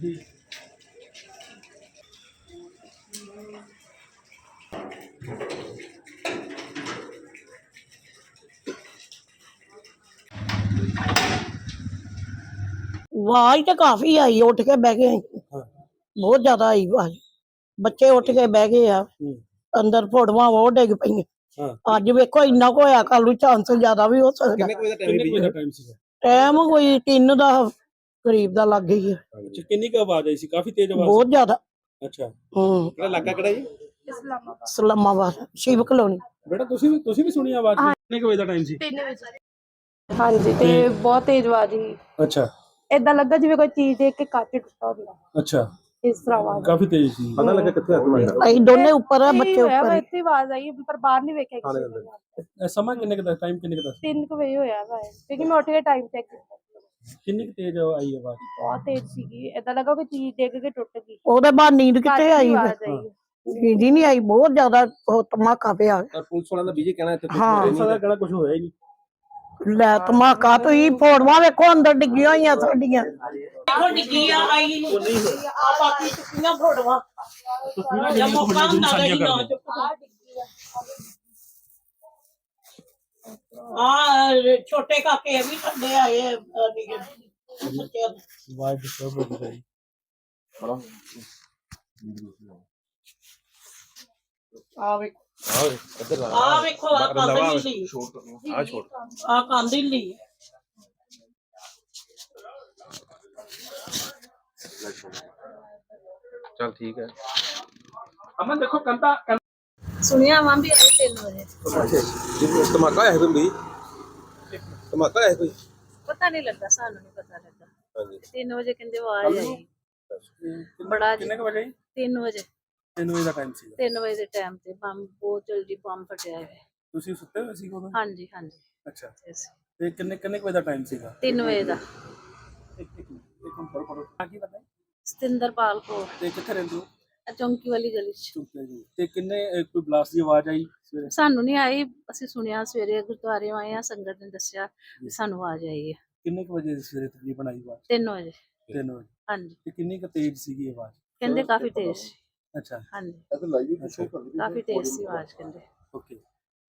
ਜੀ ਆਵਾਜ਼ ਤਾਂ ਕਾਫੀ ਆਈ ਉੱਠ ਕੇ ਬਹਿ ਗਏ ਅਸੀਂ। ਬਹੁਤ ਜ਼ਿਆਦਾ ਆਈ ਆਵਾਜ਼। ਬੱਚੇ ਉੱਠ ਕੇ ਬਹਿ ਗਏ ਆ। ਅੰਦਰ ਫੋੜਵਾ ਉਹ ਡਿੱਗ ਪਈਆਂ। ਹਾਂ। ਅੱਜ ਵੇਖੋ ਇੰਨਾ ਕੁ ਹੋਇਆ ਕੱਲ ਨੂੰ ਚਾਂਸ ਜ਼ਿਆਦਾ ਵੀ ਹੋ ਸਕਦਾ। ਕਿੰਨੇ ਕੁ ਵਜੇ ਦਾ ਟਾਈਮ ਕਿੰਨੇ ਕੁ ਵਜੇ ਦਾ ਟਾਈਮ ਸੀਗਾ? ਟਾਈਮ ਕੋਈ 3 ਦਾ ਕਰੀਬ ਦਾ ਲੱਗ ਗਈ ਹੈ ਅੱਛਾ ਕਿੰਨੀ ਕੁ ਆਵਾਜ਼ ਆਈ ਸੀ? ਕਾਫੀ ਤੇਜ਼ ਆਵਾਜ਼ ਬਹੁਤ ਜ਼ਿਆਦਾ। ਸੀ? ਅੱਛਾ। ਹੂੰ। ਕਿਹੜਾ ਇਲਾਕਾ ਕਿਹੜਾ ਜੀ? ਸਲਾਮਾਬਾਦ ਸ਼ਿਵ ਕਲੋਨੀ। ਬੇਟਾ ਤੁਸੀਂ ਵੀ ਤੁਸੀਂ ਵੀ ਸੁਣੀ ਆਵਾਜ਼? ਕਿੰਨੇ ਕੁ ਵਜੇ ਦਾ ਟਾਈਮ ਸੀ? ਹਾਂਜੀ ਤੇ ਬਹੁਤ ਤੇਜ਼ ਆਵਾਜ਼ ਸੀ। ਅੱਛਾ। ਏਦਾਂ ਲੱਗਾ ਜਿਵੇਂ ਕੋਈ ਚੀਜ਼ ਦੇਖ ਕੇ ਕੱਚ ਟੁੱਟਾ ਹੁੰਦਾ। ਅੱਛਾ। ਇਸ ਤਰ੍ਹਾਂ ਆਵਾਜ਼। ਕਾਫੀ ਤੇਜ਼ ਸੀ। ਪਤਾ ਲੱਗਾ ਕਿੱਥੇ ਹੱਥ ਮਾਰਿਆ ਅਸੀਂ ਦੋਨੇ ਉੱਪਰ ਆ ਬੱਚੇ ਉੱਪਰ ਹੀ। ਇੱਥੇ ਆਵਾਜ਼ ਆਈ ਪਰ ਬਾਹਰ ਨਹੀਂ ਵੇਖਿਆ ਕਿਸੇ ਨੇ। ਇਹ ਸਮਾਂ ਕਿੰਨੇ ਕੁ ਦਾ ਟਾਈਮ ਕਿੰਨੇ ਕੁ ਦਾ ਸੀ? ਤਿੰਨ ਕੁ ਵਜੇ ਹੋਇਆ ਵਾ ਕਿਉਂਕਿ ਮੈਂ ਉੱਠ ਕੇ ਟਾਈਮ ਚੈੱਕ ਕੀਤਾ। ਕਿੰਨੀ ਕੁ ਤੇਜ਼ ਆਈ ਆਵਾਜ਼? ਬਹੁਤ ਤੇਜ਼ ਸੀਗੀ। ਏਦਾਂ ਲੱਗਾ ਕੋਈ ਚੀਜ਼ ਡਿੱਗ ਕੇ ਟੁੱਟ ਗਈ। ਉਹਦੇ ਬਾਅਦ ਨੀਂਦ ਕਿੱਥੇ ਆਈ ਆਈ। ਨੀਂਦ ਹੀ ਨਹੀਂ ਆਈ ਬਹੁਤ ਜ਼ਿਆਦਾ ਉਹ ਧਮਾਕਾ ਪਿਆ। ਪਰ ਪੁਲਿਸ ਵਾਲਿਆਂ ਦਾ ਬੀਜੇ ਕਹਿਣਾ ਇੱਥੇ ਕੁਛ ਹਾਂ। ਪੁਲਿਸ ਦਾ ਕਿਹੜਾ ਕੁਝ ਹੋਇਆ ਹੀ ਨਹੀਂ। ਲੈ ਧਮਾਕਾ ਤੁਸੀਂ ਫੋੜਵਾ ਵੇਖੋ ਅੰਦਰ ਡਿੱਗੀਆਂ ਹੋਈਆਂ ਸਾਡੀਆਂ। ਦੇਖੋ ਡਿੱਗੀਆਂ ਆਈ ਨਹੀਂ। ਆ ਬਾਕੀ ਟੁੱਟੀਆਂ ਫੋੜਵਾ ਜਾਂ ਮੌਕਾ ਹੁੰਦਾ ਗਈ ਨਾ ਆ ਛੋਟੇ ਕਾਕੇ ਵੀ ਥੱਲੇ ਆਏ ਆ, ਅਹ, ਨਿੱਕੇ ਬੱਚਿਆਂ ਦੇ। ਆਵਾਜ਼ ਡਿਸਟਰਬ ਹੋ ਗਈ ਆ ਵੇਖੋ ਆਹ ਇੱਧਰ ਲਾ ਆ ਵੇਖੋ ਆ ਕੰਧ ਲਵਾ ਢਿੱਲੀ ਛੋਟ ਆ ਛੋਟ ਆ ਕੰਧ ਢਿੱਲੀ ਚਲ ਠੀਕ ਹੈ ਅਮਨ ਦੇਖੋ ਕੰਤਾ ਸੁਣਿਆ ਵਾਂ ਵੀ ਆਏ 3 ਵਜੇ। ਅੱਛਾ ਜੀ। ਧਮਾਕਾ ਹੈ ਕੋਈ ਧਮਾਕਾ ਹੈ ਕੋਈ? ਪਤਾ ਨਹੀਂ ਲੱਗਾ ਸਾਨੂੰ ਨਹੀਂ ਪਤਾ ਲੱਗਾ। ਹਾਂਜੀ। 3 ਵਜੇ ਕਹਿੰਦੇ ਆਵਾਜ਼ ਆਈ ਬੜਾ ਕਿੰਨੇ ਕੁ ਵਜੇ? ਆਈ? 3 ਵਜੇ। ਤਿੰਨ ਵਜੇ ਦਾ ਟਾਈਮ ਸੀ। 3 ਵਜੇ ਦੇ ਟਾਈਮ ਤੇ ਬੰਬ ਬਹੁਤ ਜਲਦੀ ਬੰਬ ਫਟਿਆ ਹੈ ਤੁਸੀਂ ਸੁੱਤੇ ਹੋਏ ਸੀ ਉਦੋਂ? ਹਾਂਜੀ ਹਾਂਜੀ। ਅੱਛਾ। ਤੇ ਕਿੰਨੇ ਕਿੰਨੇ ਕੁ ਵਜੇ ਦਾ ਟਾਈਮ ਸੀਗਾ? 3 ਵਜੇ ਦਾ। ਇੱਕ ਇੱਕ ਇੱਕ ਫੜੋ ਆ ਕੀ ਪਤਾ? ਸਤਿੰਦਰਪਾਲ ਕੋ ਤੇ ਕਿੱਥੇ ਰਹਿੰਦੇ ਹੋ? ਚੌਂਕੀ ਵਾਲੀ ਗਲੀ ਚ। ਜੀ ਤੇ ਕਿੰਨੇ ਅਹ, ਕੋਈ ਬਲਾਸਟ ਦੀ ਆਵਾਜ਼ ਆਈ ਸਵੇਰੇ? ਸਾਨੂੰ ਨਹੀਂ ਆਈ ਅਸੀਂ ਸੁਣਿਆ ਸਵੇਰੇ ਗੁਰਦੁਆਰੇ ਆਏ ਆ ਸੰਗਤ ਨੇ ਦੱਸਿਆ ਵੀ ਸਾਨੂੰ ਆਵਾਜ਼ ਆਈ ਹੈ ਕਿੰਨੇ ਕੁ ਵਜੇ ਸਵੇਰੇ ਤਕਰੀਬਨ ਆਈ ਆਵਾਜ਼? 3 ਵਜੇ। 3 ਵਜੇ। ਹਾਂਜੀ। ਤੇ ਕਿੰਨੀ ਕੁ ਤੇਜ਼ ਸੀਗੀ ਆਵਾਜ਼? ਕਹਿੰਦੇ ਕਾਫੀ ਤੇਜ਼ ਸੀ। ਅੱਛਾ। ਹਾਂਜੀ। ਅੱਛਾ। ਕਾਫੀ ਤੇਜ਼ ਸੀ ਆਵਾਜ਼ ਕਹਿੰਦੇ। ਓਕੇ।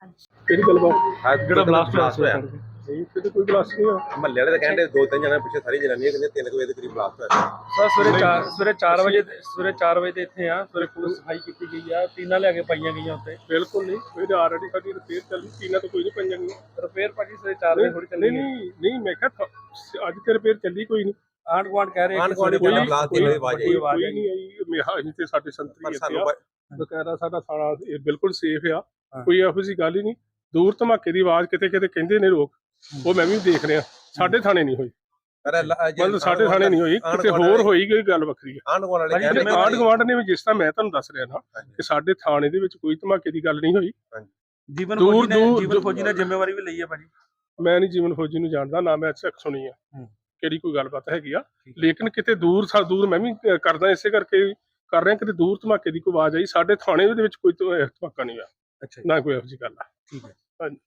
ਹਾਂਜੀ। ਕਿਹੜੀ ਗੱਲਬਾਤ? ਜਿਹੜਾ ਬਲਾਸਟ ਹੋਇਆ ਇਹ ਤੇ ਕੋਈ ਬਲਾਸਟ ਨਹੀਂ ਹੋਇਆ ਮਹੱਲੇ ਵਾਲੇ ਤਾਂ ਕਹਿੰਦੇ ਦੋ ਤਿੰਨ ਜਣੇ ਪਿੱਛੇ ਸਾਰੀ ਜਨਾਨੀਆਂ ਕਹਿੰਦੇ 3 ਵਜੇ ਦੇ ਕਰੀਬ ਬਲਾਸਟ ਹੋਇਆ ਸਰ ਸਵੇਰੇ 4 ਸਵੇਰੇ 4 ਵਜੇ ਤੇ- ਸਵੇਰੇ 4 ਵਜੇ ਤੇ ਇੱਥੇ ਆ ਸਵੇਰੇ ਪੁਲਿਸ ਸਫ਼ਾਈ ਕੀਤੀ ਗਈ ਆ ਟੀਨਾਂ ਲਿਆ ਕੇ ਪਾਈਆਂ ਗਈਆਂ ਉੱਤੇ ਬਿਲਕੁਲ ਨਹੀਂ ਇਹ ਤਾਂ ਆਲਰੇਡੀ ਸਾਡੀ ਰਿਪੇਅਰ ਚੱਲੀ ਟੀਨਾ ਤਾਂ ਕੋਈ ਨਹੀਂ ਪੰਜਾਂ ਨਹੀਂ ਰਿਪੇਅਰ ਭਾਜੀ ਸਵੇਰੇ 4 ਵਜੇ ਥੋੜੀ ਚੱਲੀ ਨਹੀਂ ਨਹੀਂ ਨਹੀਂ ਮੈਂ ਕਿਹਾ ਥ- ਅੱਜ ਤੇ ਰਿਪੇਅਰ ਚੱਲੀ ਕੋਈ ਨਹੀਂ। ਆਂਡ ਗਵਾਂਡ ਕਹਿ ਰਹੇ ਆ ਆਂਢ ਕਿ ਗੁਆਂਢ ਸਵੇਰੇ ਕਹਿੰਦਾ ਕੋਈ- ਬਲਾਸਟ ਦੀ ਆਵਾਜ਼ ਆਈ ਕੋਈ ਆਵਾਜ਼ ਕੋਈ ਆਈ। ਨਹੀਂ ਆਈ ਮੇਹਾ ਅਸੀਂ ਤੇ ਸਾਡੇ ਪਰ ਸੰਤਰੀ ਇੱਥੇ ਸਾਨੂੰ ਆ। ਬ- ਬਕਾਇਦਾ ਸਾਡਾ ਸਾਰਾ ਇਹ ਬਿਲਕੁਲ ਸੇਫ ਆ ਕੋਈ ਇਹੋ ਜਿਹੀ ਗੱਲ ਹੀ ਨਹੀਂ। ਦੂਰ ਧਮਾਕੇ ਦੀ ਆਵਾਜ਼ ਕਿਤੇ ਕਿਤੇ ਕਹਿੰਦੇ ਨੇ ਲੋਕ। ਉਹ ਮੈਂ ਵੀ ਦੇਖ ਰਿਹਾ। ਸਾਡੇ ਥਾਣੇ ਨਹੀਂ ਹੋਈ। ਪਰ ਮਤਲਬ ਸਾਡੇ ਥਾਣੇ ਨਹੀਂ ਹੋਈ। ਕਿਤੇ ਹੋਰ ਹੋਈ ਕੋਈ ਗੱਲ ਵੱਖਰੀ ਆ। ਆਂਡ ਵਾਲੇ ਭਾਜੀ, ਕਹਿੰਦੇ ਆਂਢ ਗੁਆਂਢ ਨੇ ਵੀ ਜਿਸ ਤਰ੍ਹਾਂ ਮੈਂ ਤੁਹਾਨੂੰ ਦੱਸ ਰਿਹਾ ਨਾ। ਕਿ ਸਾਡੇ ਥਾਣੇ ਦੇ ਵਿੱਚ ਕੋਈ ਧਮਾਕੇ ਦੀ ਗੱਲ ਨਹੀਂ ਹੋਈ। ਜੀਵਨ ਫੌਜੀ ਨੇ ਜੀਵਨ ਫੌਜੀ ਨੇ ਜ਼ਿੰਮੇਵਾਰੀ ਵੀ ਲਈ ਹੈ ਭਾਜੀ। ਮੈਂ ਨਹੀਂ ਜੀਵਨ ਫੌਜੀ ਨੂੰ ਜਾਣਦਾ ਨਾ ਮੈਂ ਅਚਕ ਸੁਣੀ ਆ। ਹੂੰ। ਕਿਹੜੀ ਕੋਈ ਗੱਲਬਾਤ ਹੈਗੀ ਆ। ਲੇਕਿਨ ਕਿਤੇ ਦੂਰ ਸਾ ਦੂਰ ਮੈਂ ਵੀ ਕਰਦਾ ਇਸੇ ਕਰਕੇ ਕਰ ਰਿਹਾ ਕਿਤੇ ਦੂਰ ਧਮਾਕੇ ਦੀ ਕੋਈ ਆਵਾਜ਼ ਆਈ। ਸਾਡੇ ਥਾਣੇ ਦੇ ਵਿੱਚ ਕੋਈ ਧਮਾਕਾ ਨਹੀਂ ਆ ਅੱਛਾ ਜੀ। ਨਾ ਕੋਈ ਇਹੋ ਜਿਹੀ ਗੱਲ ਆ। ਠੀਕ ਹੈ ਹਾਂਜੀ।